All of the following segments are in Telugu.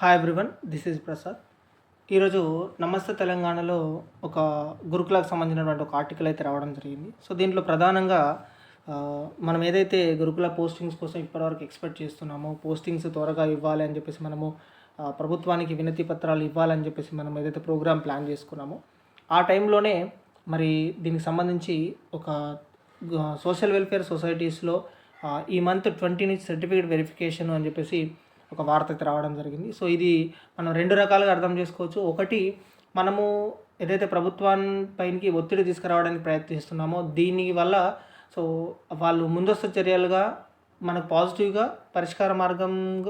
Hi everyone this is Prasad ఈరోజు నమస్తే తెలంగాణలో ఒక గురుకులకు సంబంధించినటువంటి ఒక ఆర్టికల్ అయితే రావడం జరిగింది. సో దీంట్లో ప్రధానంగా మనం ఏదైతే గురుకుల పోస్టింగ్స్ కోసం ఇప్పటివరకు ఎక్స్పెక్ట్ చేస్తున్నామో పోస్టింగ్స్ త్వరగా ఇవ్వాలి అని చెప్పేసి మనము ప్రభుత్వానికి వినతి పత్రాలు ఇవ్వాలని చెప్పేసి మనం ఏదైతే ప్రోగ్రామ్ ప్లాన్ చేసుకున్నామో ఆ టైంలోనే మరి దీనికి సంబంధించి ఒక సోషల్ వెల్ఫేర్ సొసైటీస్లో ఈ మంత్ ట్వంటీ నుంచి సర్టిఫికేట్ వెరిఫికేషన్ అని చెప్పేసి ఒక వార్త రావడం జరిగింది. సో ఇది మనం రెండు రకాలుగా అర్థం చేసుకోవచ్చు. ఒకటి మనము ఏదైతే ప్రభుత్వాన్ని ఒత్తిడి తీసుకురావడానికి ప్రయత్నిస్తున్నామో దీని వల్ల సో వాళ్ళు ముందస్తు చర్యలుగా మనకు పాజిటివ్గా పరిష్కార మార్గం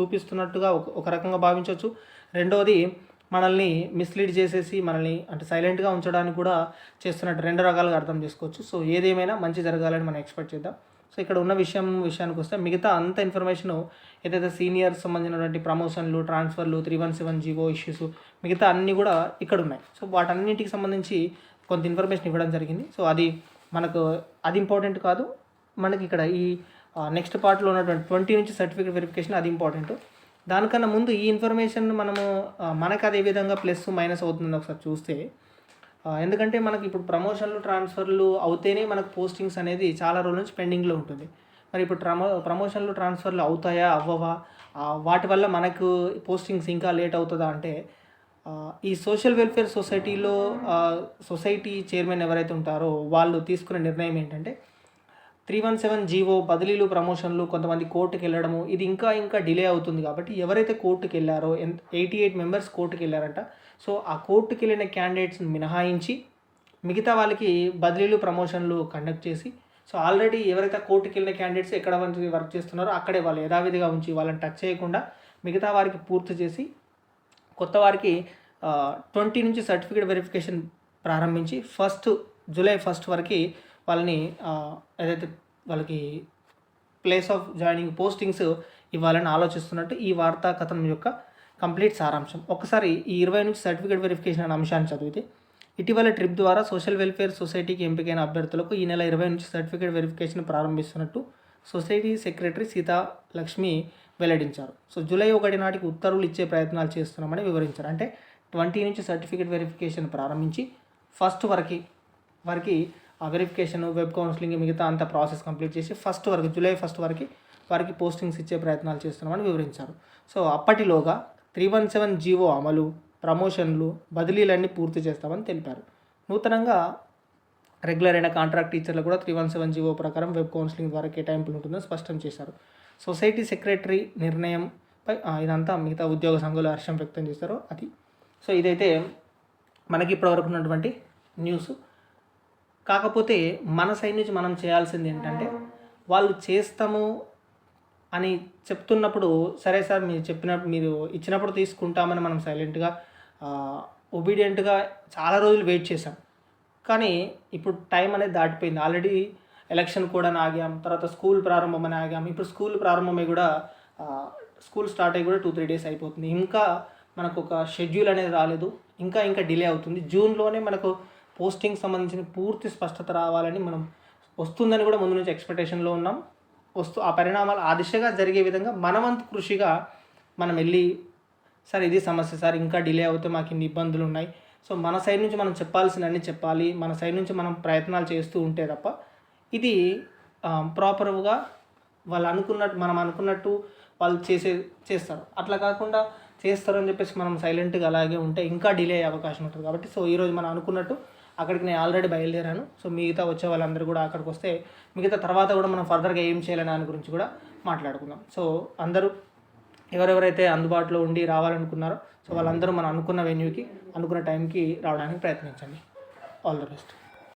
చూపిస్తున్నట్టుగా ఒక ఒక రకంగా భావించవచ్చు. రెండవది మనల్ని మిస్లీడ్ చేసేసి మనల్ని అంటే సైలెంట్గా ఉంచడానికి కూడా చేస్తున్నట్టు రెండు రకాలుగా అర్థం చేసుకోవచ్చు. సో ఏదేమైనా మంచి జరగాలని మనం ఎక్స్పెక్ట్ చేద్దాం. సో ఇక్కడ ఉన్న విషయం విషయానికి వస్తే మిగతా అంత ఇన్ఫర్మేషన్ ఏదైతే సీనియర్ సంబంధించినటువంటి ప్రమోషన్లు ట్రాన్స్ఫర్లు three one seven GO issues మిగతా అన్నీ కూడా ఇక్కడ ఉన్నాయి. సో వాటన్నింటికి సంబంధించి కొంత ఇన్ఫర్మేషన్ ఇవ్వడం జరిగింది. సో అది మనకు అది ఇంపార్టెంట్ కాదు. మనకి ఇక్కడ ఈ నెక్స్ట్ పార్ట్లో ఉన్నటువంటి ట్వంటీ నుంచి సర్టిఫికేట్ వెరిఫికేషన్ అది ఇంపార్టెంట్ దానికన్నా ముందు ఈ ఇన్ఫర్మేషన్ మనము మనకు అదే విధంగా ప్లస్ మైనస్ అవుతుందని ఒకసారి చూస్తే ఎందుకంటే మనకి ఇప్పుడు ప్రమోషన్లు ట్రాన్స్ఫర్లు అవుతేనే మనకు పోస్టింగ్స్ అనేది చాలా రోజుల నుంచి పెండింగ్లో ఉంటుంది. మరి ఇప్పుడు ప్రమో ప్రమోషన్లు ట్రాన్స్ఫర్లు అవుతాయా అవ్వవా? వాటి వల్ల మనకు పోస్టింగ్స్ ఇంకా లేట్ అవుతుందా అంటే ఈ సోషల్ వెల్ఫేర్ సొసైటీలో సొసైటీ చైర్మన్ ఎవరైతే ఉంటారో వాళ్ళు తీసుకునే నిర్ణయం ఏంటంటే త్రీ వన్ సెవెన్ జీవో బదిలీలు ప్రమోషన్లు కొంతమంది కోర్టుకి వెళ్ళడము ఇది ఇంకా ఇంకా డిలే అవుతుంది కాబట్టి ఎవరైతే కోర్టుకి వెళ్ళారో ఎంత ఎయిటీ ఎయిట్ మెంబర్స్ కోర్టుకి వెళ్ళారంట సో ఆ కోర్టుకి వెళ్ళిన క్యాండిడేట్స్ని మినహాయించి మిగతా వాళ్ళకి బదిలీలు ప్రమోషన్లు కండక్ట్ చేసి సో ఆల్రెడీ ఎవరైతే కోర్టుకి వెళ్ళిన క్యాండిడేట్స్ ఎక్కడ వంటి వర్క్ చేస్తున్నారో అక్కడే వాళ్ళు యథావిధిగా ఉంచి వాళ్ళని టచ్ చేయకుండా మిగతా వారికి పూర్తి చేసి కొత్త వారికి ట్వంటీ నుంచి సర్టిఫికేట్ వెరిఫికేషన్ ప్రారంభించి ఫస్ట్ జూలై ఫస్ట్ వరకు వాళ్ళని ఏదైతే వాళ్ళకి ప్లేస్ ఆఫ్ జాయినింగ్ పోస్టింగ్స్ ఇవ్వాలని ఆలోచిస్తున్నట్టు ఈ వార్తా కథనం యొక్క కంప్లీట్ సారాంశం. ఒకసారి ఈ ఇరవై నుంచి సర్టిఫికేట్ వెరిఫికేషన్ అనే అంశాన్ని చదివితే ఇటీవల ట్రిప్ ద్వారా సోషల్ వెల్ఫేర్ సొసైటీకి ఎంపికైన అభ్యర్థులకు ఈ నెల ఇరవై నుంచి సర్టిఫికేట్ వెరిఫికేషన్ ప్రారంభిస్తున్నట్టు సొసైటీ సెక్రటరీ సీతా లక్ష్మి వెల్లడించారు. సో జూలై ఒకటి నాటికి ఉత్తర్వులు ఇచ్చే ప్రయత్నాలు చేస్తున్నామని వివరించారు. అంటే ట్వంటీ నుంచి సర్టిఫికేట్ వెరిఫికేషన్ ప్రారంభించి ఫస్ట్ వరకు వరకు ఆ వెరిఫికేషన్ వెబ్ కౌన్సిలింగ్ మిగతా అంత ప్రాసెస్ కంప్లీట్ చేసి ఫస్ట్ వరకు జూలై ఫస్ట్ వరకు వారికి పోస్టింగ్స్ ఇచ్చే ప్రయత్నాలు చేస్తున్నామని వివరించారు. సో అప్పటిలోగా త్రీ వన్ సెవెన్ జీవో అమలు ప్రమోషన్లు బదిలీలన్నీ పూర్తి చేస్తామని తెలిపారు. నూతనంగా రెగ్యులర్ అయిన కాంట్రాక్ట్ టీచర్లు కూడా త్రీ వన్ సెవెన్ జీవో ప్రకారం వెబ్ కౌన్సిలింగ్ ద్వారా కేటాయింపులు ఉంటుందని స్పష్టం చేశారు. సొసైటీ సెక్రటరీ నిర్ణయంపై పై ఇదంతా మిగతా ఉద్యోగ సంఘాలు హర్షం వ్యక్తం చేశారు. అది సో ఇదైతే మనకి ఇప్పటివరకు ఉన్నటువంటి న్యూస్ కాకపోతే మన సైడ్ నుంచి మనం చేయాల్సింది ఏంటంటే వాళ్ళు చేస్తాము అని చెప్తున్నప్పుడు సరే సార్ మీరు చెప్పినప్పుడు మీరు ఇచ్చినప్పుడు తీసుకుంటామని మనం సైలెంట్గా ఒబీడియంట్గా చాలా రోజులు వెయిట్ చేసాం కానీ ఇప్పుడు టైం అనేది దాటిపోయింది. ఆల్రెడీ ఎలక్షన్ కూడా ఆగాం. తర్వాత స్కూల్ ప్రారంభమని ఆగాం. ఇప్పుడు స్కూల్ ప్రారంభమై కూడా స్కూల్ స్టార్ట్ అయ్యి కూడా టూ త్రీ డేస్ అయిపోతుంది. ఇంకా మనకు ఒక షెడ్యూల్ అనేది రాలేదు. ఇంకా ఇంకా డిలే అవుతుంది. జూన్లోనే మనకు పోస్టింగ్ సంబంధించిన పూర్తి స్పష్టత రావాలని మనం వస్తుందని కూడా ముందు నుంచి ఎక్స్పెక్టేషన్లో ఉన్నాం. వస్తూ ఆ పరిణామాలు ఆ దిశగా జరిగే విధంగా మనవంతు కృషిగా మనం వెళ్ళి సార్ ఇది సమస్య సార్ ఇంకా డిలే అవుతే మాకు ఇన్ని ఇబ్బందులు ఉన్నాయి. సో మన సైడ్ నుంచి మనం చెప్పాల్సినన్ని చెప్పాలి. మన సైడ్ నుంచి మనం ప్రయత్నాలు చేస్తూ ఉంటే తప్ప ఇది ప్రాపర్గా వాళ్ళు అనుకున్నట్టు మనం అనుకున్నట్టు వాళ్ళు చేసే చేస్తారు. అట్లా కాకుండా చేస్తారు అని చెప్పేసి మనం సైలెంట్గా అలాగే ఉంటే ఇంకా డిలే అయ్యే అవకాశం ఉంటుంది కాబట్టి సో ఈరోజు మనం అనుకున్నట్టు అక్కడికి నేను ఆల్రెడీ బయలుదేరాను. సో మిగతా వచ్చే వాళ్ళందరూ కూడా అక్కడికి వస్తే మిగతా తర్వాత కూడా మనం ఫర్దర్గా ఏం చేయాలని దాని గురించి కూడా మాట్లాడుకుందాం. సో అందరూ ఎవరెవరైతే అందుబాటులో ఉండి రావాలనుకున్నారో సో వాళ్ళందరూ మనం అనుకున్న వెన్యూకి అనుకున్న టైంకి రావడానికి ప్రయత్నించండి. All the best